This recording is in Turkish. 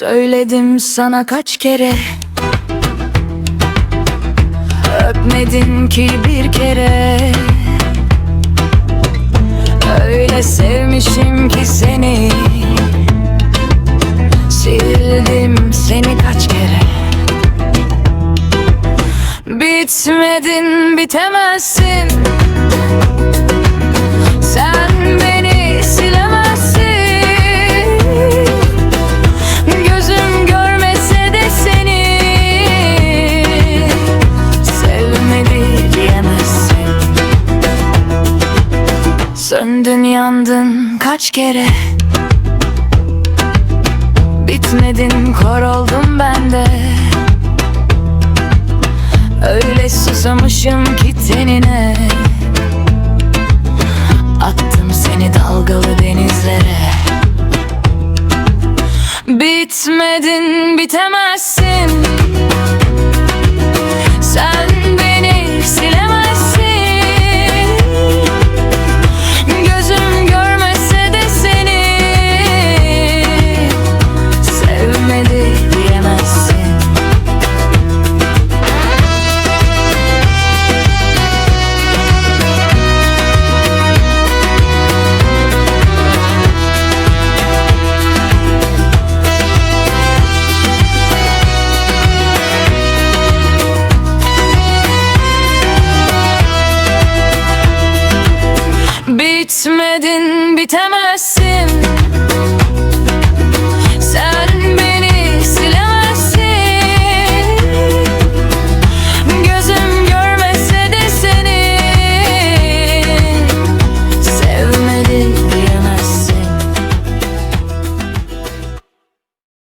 Söyledim sana kaç kere? Öpmedin ki bir kere. Öyle sevmişim ki seni. Sildim seni kaç kere? Bitmedin bitemezsin kaç kere? Bitmedin kor oldum ben de. Öyle susamışım ki tenine. Attım seni dalgalı denizlere. Bitmedin bitemezsin bitmedin bitemezsin.